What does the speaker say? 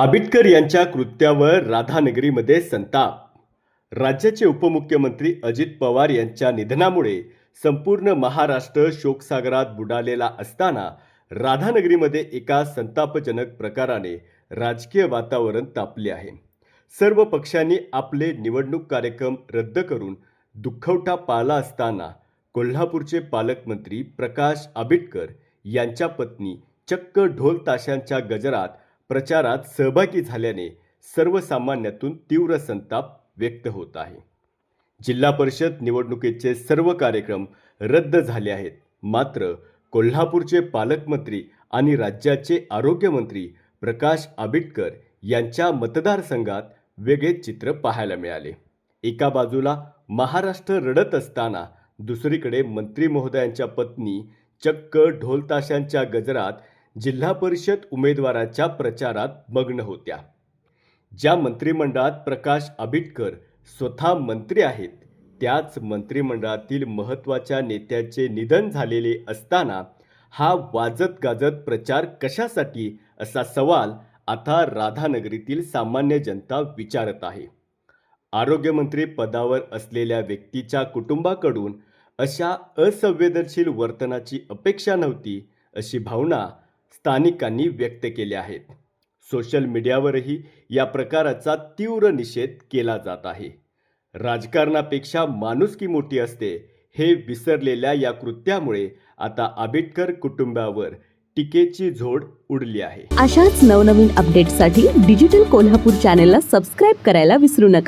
आबिटकर यांच्या कृत्यावर राधानगरीमध्ये संताप. राज्याचे उपमुख्यमंत्री अजित पवार यांच्या निधनामुळे संपूर्ण महाराष्ट्र शोकसागरात बुडालेला असताना राधानगरीमध्ये एका संतापजनक प्रकाराने राजकीय वातावरण तापले आहे. सर्व पक्षांनी आपले निवडणूक कार्यक्रम रद्द करून दुखवटा पाळला असताना कोल्हापूरचे पालकमंत्री प्रकाश आबिटकर यांच्या पत्नी चक्क ढोल ताशांच्या गजरात प्रचारात सहभागी झाल्याने सर्वसामान्यातून तीव्र संताप व्यक्त होत आहे. जिल्हा परिषद निवडणुकीचे सर्व कार्यक्रम रद्द झाले आहेत. मात्र कोल्हापूरचे पालकमंत्री आणि राज्याचे आरोग्यमंत्री प्रकाश आबिटकर यांच्या मतदारसंघात वेगळे चित्र पाहायला मिळाले. एका बाजूला महाराष्ट्र रडत असताना दुसरीकडे मंत्री महोदयांच्या पत्नी चक्क ढोलताशांच्या गजरात जिल्हा परिषद उमेदवाराच्या प्रचारात मग्न होत्या. ज्या मंत्रिमंडळात प्रकाश आबिटकर स्वतः मंत्री आहेत त्याच मंत्रिमंडळातील महत्त्वाच्या नेत्याचे निधन झालेले असताना हा वाजत गाजत प्रचार कशासाठी असा सवाल आता राधानगरीतील सामान्य जनता विचारत आहे. आरोग्यमंत्री पदावर असलेल्या व्यक्तीच्या कुटुंबाकडून अशा असंवेदनशील वर्तनाची अपेक्षा नव्हती अशी भावना स्थानिकांनी व्यक्त केले आहेत. सोशल मीडियावरही या प्रकाराचा तीव्र निषेध केला जात आहे. राजकारणापेक्षा माणुसकी मोठी असते हे विसरलेल्या या कृत्यामुळे आता आंबेडकर कुटुंबावर टीकेची झोड उडली आहे. अशाच नवनवीन अपडेट्ससाठी डिजिटल कोल्हापूर चॅनेलला सबस्क्राईब करायला विसरू नका.